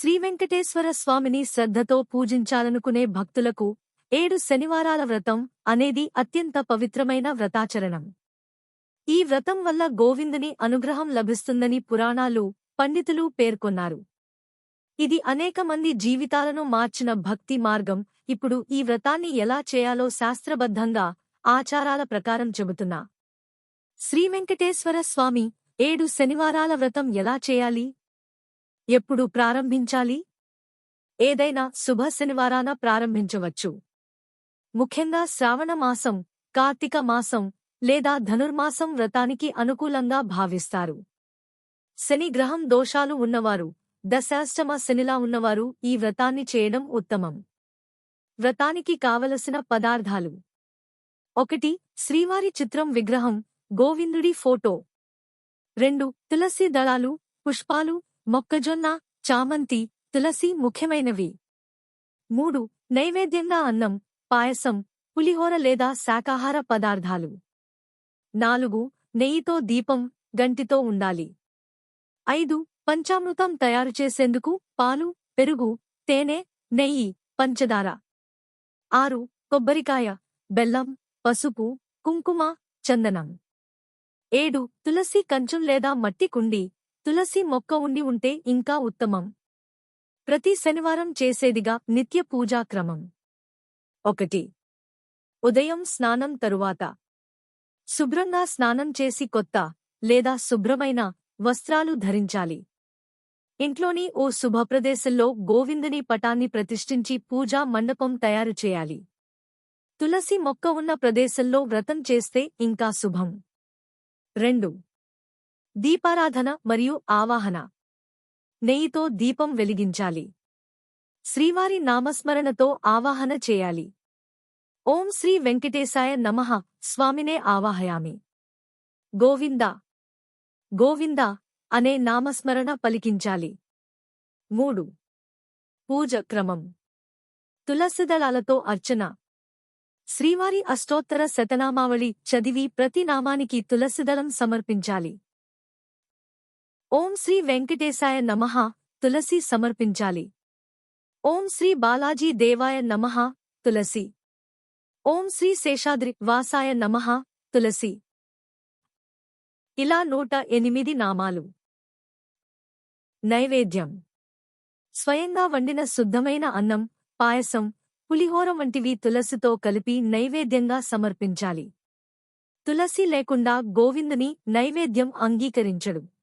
శ్రీవెంకటేశ్వర స్వామిని శ్రద్ధతో పూజించాలనుకునే భక్తులకు ఏడు శనివారాల వ్రతం అనేది అత్యంత పవిత్రమైన వ్రతాచరణం. ఈ వ్రతం వల్ల గోవిందుని అనుగ్రహం లభిస్తుందని పురాణాలు పండితులు పేర్కొన్నారు. ఇది అనేక మంది జీవితాలను మార్చిన భక్తి మార్గం. ఇప్పుడు ఈ వ్రతాన్ని ఎలా చేయాలో శాస్త్రబద్ధంగా ఆచారాల ప్రకారం చెబుతున్నా. శ్రీవెంకటేశ్వర స్వామి ఏడు శనివారాల వ్రతం ఎలా చేయాలి? ఎప్పుడు ప్రారంభించాలి? ఏదైనా శుభ శనివారాన ప్రారంభించవచ్చు. ముఖ్యంగా శ్రావణ మాసం కార్తీక మాసం లేదా ధనుర్మాసం వ్రతానికి అనుకూలంగా భావిస్తారు. శని గ్రహం దోషాలు ఉన్నవారు దశాష్టమ శనిలా ఉన్నవారు ఈ వ్రతాన్ని చేయడం ఉత్తమం. వ్రతానికి కావలసిన పదార్థాలు. ఒకటి శ్రీవారి చిత్రం విగ్రహం గోవిందుడి ఫోటో. రెండు తులసి దళాలు పుష్పాలు మొక్కజొన్న చామంతి తులసి ముఖ్యమైనవి. మూడు నైవేద్యంగా అన్నం పాయసం పులిహోర లేదా శాకాహార పదార్థాలు. నాలుగు నెయ్యితో దీపం గంటితో ఉండాలి. ఐదు పంచామృతం తయారు చేసేందుకు పాలు పెరుగు తేనె నెయ్యి పంచదార. ఆరు కొబ్బరికాయ బెల్లం పసుపు కుంకుమ చందనం. ఏడు తులసి కంచం లేదా మట్టి కుండి. తులసి మొక్క ఉండి ఉంటే ఇంకా ఉత్తమం. ప్రతి శనివారం చేసేదిగా నిత్య పూజా క్రమం. ఒకటి. ఉదయం స్నానం తరువాత. శుభ్రంగా స్నానం చేసి కొత్త లేదా శుభ్రమైన వస్త్రాలు ధరించాలి. ఇంట్లోని ఓ శుభప్రదేశంలో గోవిందుని పటాన్ని ప్రతిష్ఠించి పూజా మండపం తయారు చేయాలి. తులసి మొక్క ఉన్న ప్రదేశంలో వ్రతం చేస్తే ఇంకా శుభం. రెండు. దీపారాధన మరియు ఆవాహన. నెయ్యితో దీపం వెలిగించాలి. శ్రీవారి నామస్మరణతో ఆవాహన చేయాలి. ఓం శ్రీ వెంకటేశాయ నమః. స్వామినే ఆవాహయామి. గోవింద. గోవింద అనే నామస్మరణ పలికించాలి. మూడు. పూజ క్రమం తులసిదళాలతో అర్చన. శ్రీవారి అష్టోత్తర శతనామావళి చదివి ప్రతి నామానికి తులసిదళం సమర్పించాలి. ఓం శ్రీ వెంకటేశాయ నమః తులసి సమర్పించాలి. ఓం శ్రీ బాలాజీ దేవాయ నమః తులసి. ఓం శ్రీ శేషాద్రి వాసాయ నమః తులసి. ఇలా నూట ఎనిమిది నామాలు. నైవేద్యం. స్వయంగా వండిన శుద్ధమైన అన్నం పాయసం పులిహోర వంటివి తులసితో కలిపి నైవేద్యంగా సమర్పించాలి. తులసి లేకుండా గోవిందుని నైవేద్యం అంగీకరించడు.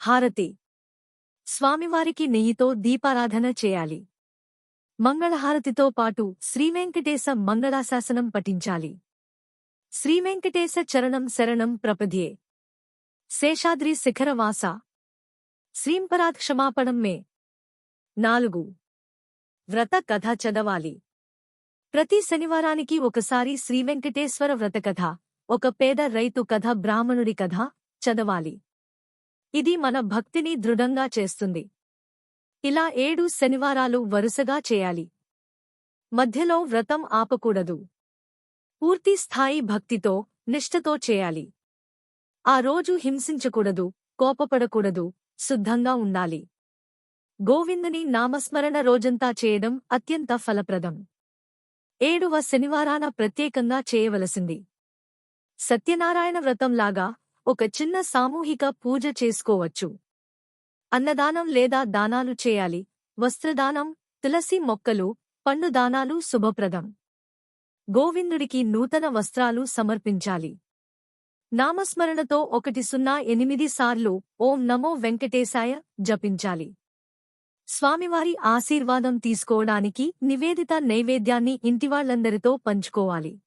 హారతి. స్వామివారికి నెయ్యితో దీపారాధన చేయాలి. మంగళహారతితో పాటు శ్రీవెంకటేశ మంగళాశాసనం పఠించాలి. శ్రీవెంకటేశ చరణం శరణం ప్రపద్యే. శేషాద్రి శిఖరవాస శ్రీంపరాత్ క్షమాపణం మే. నాలుగు. వ్రత కథ చదవాలి. ప్రతి శనివారానికి ఒకసారి శ్రీవెంకటేశ్వర వ్రతకథ ఒక పేద రైతు కథ బ్రాహ్మణుడి కథ చదవాలి. ఇది మన భక్తిని దృఢంగా చేస్తుంది. ఇలా ఏడు శనివారాలు వరుసగా చేయాలి. మధ్యలో వ్రతం ఆపకూడదు. పూర్తి స్థాయి భక్తితో నిష్ఠతో చేయాలి. ఆ రోజు హింసించకూడదు కోపపడకూడదు శుద్ధంగా ఉండాలి. గోవిందుని నామస్మరణ రోజంతా చేయడం అత్యంత ఫలప్రదం. ఏడవ శనివారాన ప్రత్యేకంగా చేయవలసింది. సత్యనారాయణ వ్రతంలాగా ఒక చిన్న సామూహిక పూజ చేసుకోవచ్చు. అన్నదానం లేదా దానాలు చేయాలి. వస్త్రదానం తులసి మొక్కలు పండు దానాలు శుభప్రదం. గోవిందుడికి నూతన వస్త్రాలు సమర్పించాలి. నామస్మరణతో ఒకటి సున్నా ఎనిమిది సార్లు ఓం నమో వెంకటేశాయ జపించాలి. స్వామివారి ఆశీర్వాదం తీసుకోవడానికి నివేదిత నైవేద్యాన్ని ఇంటివాళ్ళందరితో పంచుకోవాలి.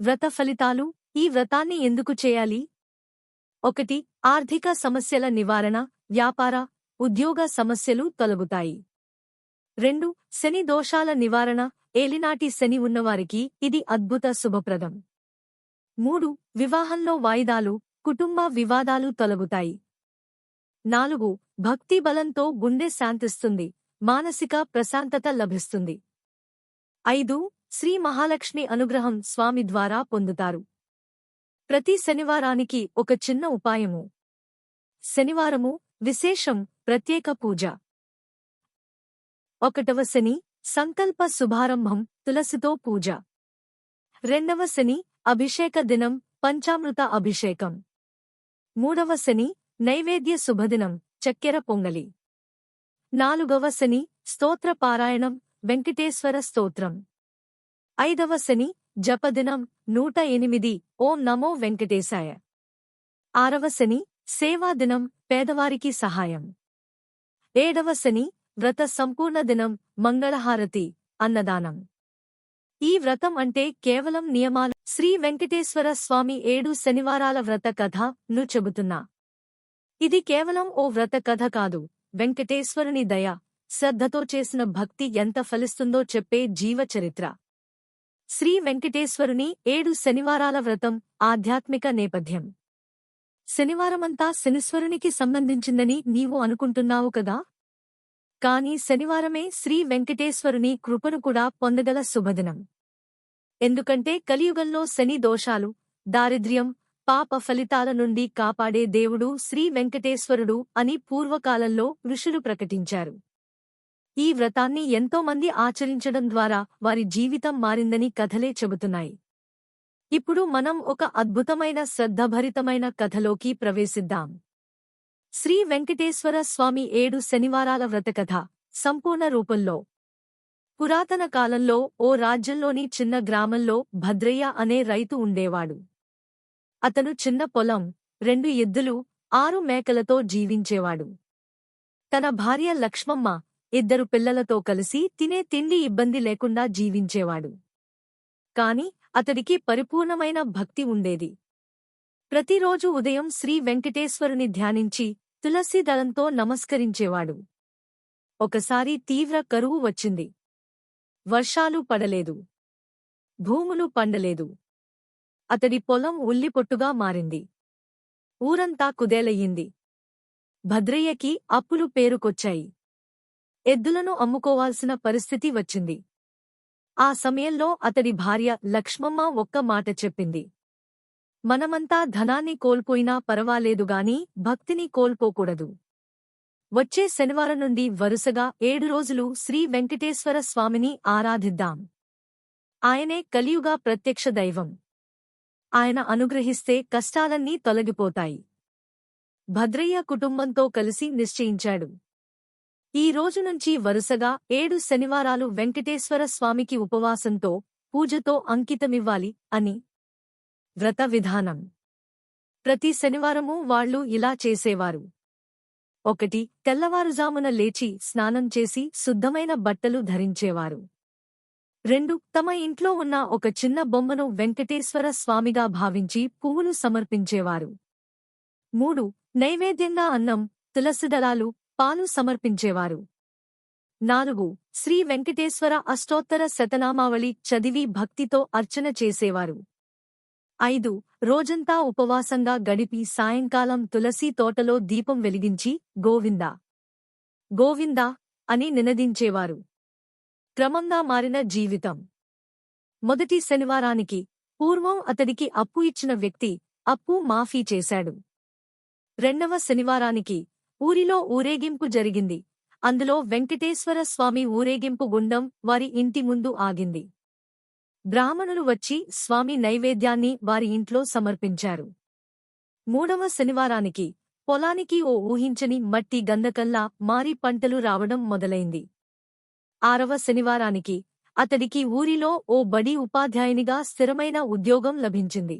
వ్రత ఫలితాలు ఈ వ్రతాన్ని ఎందుకు చేయాలి? ఒకటి ఆర్థిక సమస్యల నివారణ వ్యాపార ఉద్యోగ సమస్యలు తొలగుతాయి. రెండు శని దోషాల నివారణ ఏలినాటి శని ఉన్నవారికి ఇది అద్భుత శుభప్రదం. మూడు వివాహంలో వాయిదాలు కుటుంబ వివాదాలు తొలగుతాయి. నాలుగు భక్తి బలంతో గుండె శాంతిస్తుంది మానసిక ప్రశాంతత లభిస్తుంది. ఐదు శ్రీ మహాలక్ష్మి అనుగ్రహం స్వామి ద్వారా పొందుతారు. ప్రతి శనివారానికి ఒక చిన్న ఉపాయము. శనివారము విశేషం ప్రత్యేక పూజ. ఒకటవ శని సంకల్ప శుభారంభం తులసితో పూజ. రెండవ శని అభిషేక దినం పంచామృత అభిషేకం. మూడవ శని నైవేద్య శుభదినం చక్కెర పొంగలి. నాలుగవ శని స్తోత్ర పారాయణం వెంకటేశ్వర స్తోత్రం. ఐదవ శని జపదినం నూట ఎనిమిది. ఓం నమో వెంకటేశాయ. ఆరవ శని సేవాదినం పేదవారికి సహాయం. ఏడవ శని వ్రత సంపూర్ణ దినం మంగళహారతి అన్నదానం. ఈ వ్రతం అంటే కేవలం నియమాలు. శ్రీ వెంకటేశ్వర స్వామి ఏడు శనివారాల వ్రత కథ ను చెబుతున్నా. ఇది కేవలం ఓ వ్రత కథ కాదు. వెంకటేశ్వరుని దయ శ్రద్ధతో చేసిన భక్తి ఎంత ఫలిస్తుందో చెప్పే జీవచరిత్ర. శ్రీ వెంకటేశ్వరుని ఏడు శనివారాల వ్రతం ఆధ్యాత్మిక నేపథ్యం. శనివారమంతా శనిశ్వరునికి సంబంధించిందని నీవు అనుకుంటున్నావు కదా? కాని శనివారమే శ్రీ వెంకటేశ్వరుని కృపను కూడా పొందగల శుభదినం. ఎందుకంటే కలియుగంలో శని దోషాలు దారిద్ర్యం పాప ఫలితాల నుండి కాపాడే దేవుడు శ్రీ వెంకటేశ్వరుడు అని పూర్వకాలంలో ఋషులు ప్రకటించారు. ఈ వ్రతాన్ని ఎంతోమంది ఆచరించడం ద్వారా వారి జీవితం మారిందని కథలే చెబుతున్నాయి. ఇప్పుడు మనం ఒక అద్భుతమైన శ్రద్ధభరితమైన కథలోకి ప్రవేశిద్దాం. శ్రీ వెంకటేశ్వర స్వామి ఏడు శనివారాల వ్రతకథ సంపూర్ణ రూపంలో. పురాతన కాలంలో ఓ రాజ్యంలోని చిన్న గ్రామంలో భద్రయ్య అనే రైతు ఉండేవాడు. అతను చిన్న పొలం రెండు ఎద్దులు ఆరు మేకలతో జీవించేవాడు. తన భార్య లక్ష్మమ్మ ఇద్దరు పిల్లలతో కలిసి తినే తిండి ఇబ్బంది లేకుండా జీవించేవాడు. కాని అతడికి పరిపూర్ణమైన భక్తి ఉండేది. ప్రతిరోజు ఉదయం శ్రీ వెంకటేశ్వరుని ధ్యానించి తులసి దళంతో నమస్కరించేవాడు. ఒకసారి తీవ్ర కరువు వచ్చింది. వర్షాలు పడలేదు. భూములు పండలేదు. అతడి పొలం ఉల్లిపొట్టుగా మారింది. ఊరంతా కుదేలయ్యింది. భద్రయ్యకి అప్పులు పేరుకొచ్చాయి. ఎద్దులను అమ్ముకోవాల్సిన పరిస్థితి వచ్చింది. ఆ సమయంలో అతడి భార్య లక్ష్మమ్మ ఒక్క మాట చెప్పింది. మనమంతా ధనాన్ని కోల్పోయినా పరవాలేదుగాని భక్తిని కోల్పోకూడదు. వచ్చే శనివారం నుండి వరుసగా ఏడు రోజులు శ్రీ వెంకటేశ్వర స్వామిని ఆరాధిద్దాం. ఆయనే కలియుగా ప్రత్యక్ష దైవం. ఆయన అనుగ్రహిస్తే కష్టాలన్నీ తొలగిపోతాయి. భద్రయ్య కుటుంబంతో కలిసి నిశ్చయించాడు. ఈ రోజు నుంచి వరుసగా ఏడు శనివారాలు వెంకటేశ్వర స్వామికి ఉపవాసంతో పూజతో అంకితమివ్వాలి అని వ్రత విధానం. ప్రతి శనివారమూ వాళ్ళు ఇలా చేసేవారు. ఒకటి తెల్లవారుజామున లేచి స్నానం చేసి శుద్ధమైన బట్టలు ధరించేవారు. రెండు తమ ఇంట్లో ఉన్న ఒక చిన్న బొమ్మను వెంకటేశ్వర స్వామిగా భావించి పువ్వులు సమర్పించేవారు. మూడు నైవేద్యంగా అన్నం తులసిదళాలు పాలు సమర్పించేవారు. నాలుగు శ్రీ వెంకటేశ్వర అష్టోత్తర శతనామావళి చదివి భక్తితో అర్చన చేసేవారు. ఐదు రోజంతా ఉపవాసంగా గడిపి సాయంకాలం తులసీ తోటలో దీపం వెలిగించి గోవిందా. గోవిందా అని నినదించేవారు. క్రమంగా మారిన జీవితం. మొదటి శనివారానికి పూర్వం అతడికి అప్పు ఇచ్చిన వ్యక్తి అప్పు మాఫీ చేశాడు. రెండవ శనివారానికి ఊరిలో ఊరేగింపు జరిగింది. అందులో వెంకటేశ్వర స్వామి ఊరేగింపు గుండం వారి ఇంటి ముందు ఆగింది. బ్రాహ్మణులు వచ్చి స్వామి నైవేద్యాన్ని వారి ఇంట్లో సమర్పించారు. మూడవ శనివారానికి పొలానికి ఓ ఊహించని మట్టి గంధకల్లా మారి పంటలు రావడం మొదలైంది. ఆరవ శనివారానికి అతడికి ఊరిలో ఓ బడి ఉపాధ్యాయునిగా స్థిరమైన ఉద్యోగం లభించింది.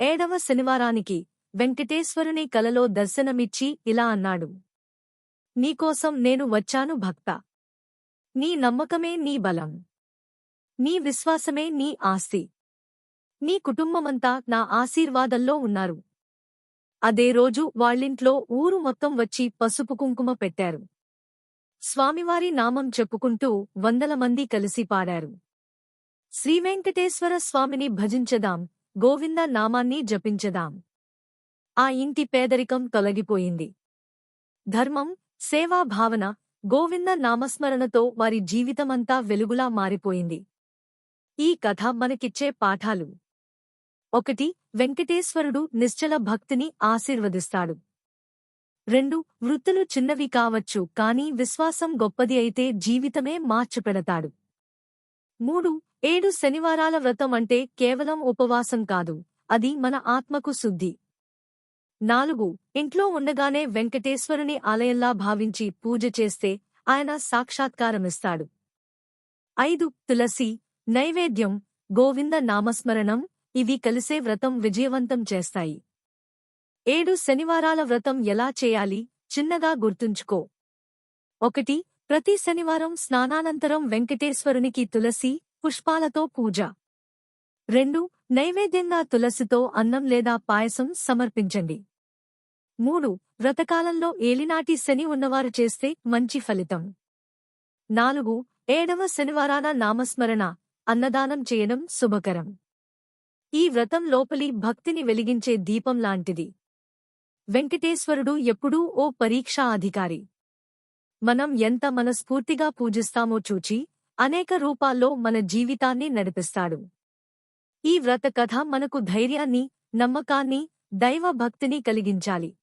ఏడవ శనివారానికి వెంకటేశ్వరుని కలలో దర్శనమిచ్చి ఇలా అన్నాడు. నీకోసం నేను వచ్చాను భక్త. నీ నమ్మకమే నీ బలం. నీ విశ్వాసమే నీ ఆస్తి. నీ కుటుంబమంతా నా ఆశీర్వాదంలో ఉన్నారు. అదే రోజు వాళ్ళింట్లో ఊరు మొత్తం వచ్చి పసుపు కుంకుమ పెట్టారు. స్వామివారి నామం చెప్పుకుంటూ వందల మంది కలిసి పాడారు. శ్రీవెంకటేశ్వర స్వామిని భజించదాం గోవింద నామాన్ని జపించదాం. ఆ ఇంటి పేదరికం తొలగిపోయింది. ధర్మం సేవాభావన గోవింద నామస్మరణతో వారి జీవితమంతా వెలుగులా మారిపోయింది. ఈ కథ మనకిచ్చే పాఠాలు. ఒకటి వెంకటేశ్వరుడు నిశ్చల భక్తిని ఆశీర్వదిస్తాడు. రెండు వృత్తులు చిన్నవి కావచ్చు కానీ విశ్వాసం గొప్పది అయితే జీవితమే మార్చిపెడతాడు. మూడు ఏడు శనివారాల వ్రతం అంటే కేవలం ఉపవాసం కాదు అది మన ఆత్మకు శుద్ధి. నాలుగు ఇంట్లో ఉండగానే వెంకటేశ్వరుని ఆలయంలా భావించి పూజ చేస్తే ఆయన సాక్షాత్కారమిస్తాడు. ఐదు తులసి నైవేద్యం గోవింద నామస్మరణం ఇవి కలిసే వ్రతం విజయవంతం చేస్తాయి. ఏడు శనివారాల వ్రతం ఎలా చేయాలి? చిన్నగా గుర్తుంచుకో. ఒకటి ప్రతి శనివారం స్నానానంతరం వెంకటేశ్వరునికి తులసి పుష్పాలతో పూజ. రెండు నైవేద్యంగా తులసితో అన్నం లేదా పాయసం సమర్పించండి. మూడు వ్రతకాలంలో ఏలినాటి శని ఉన్నవారు చేస్తే మంచి ఫలితం. నాలుగు ఏడవ శనివారాన నామస్మరణ అన్నదానం చేయడం శుభకరం. ఈ వ్రతం లోపలి భక్తిని వెలిగించే దీపం లాంటిది. వెంకటేశ్వరుడు ఎప్పుడూ ఓ పరీక్షా అధికారి. మనం ఎంత మనస్ఫూర్తిగా పూజిస్తామో చూచి అనేక రూపాల్లో మన జీవితాన్ని నడిపిస్తాడు. ఈ వ్రత కథ మనకు ధైర్యాన్ని నమ్మకాన్ని దైవ భక్తిని కలిగించాలి.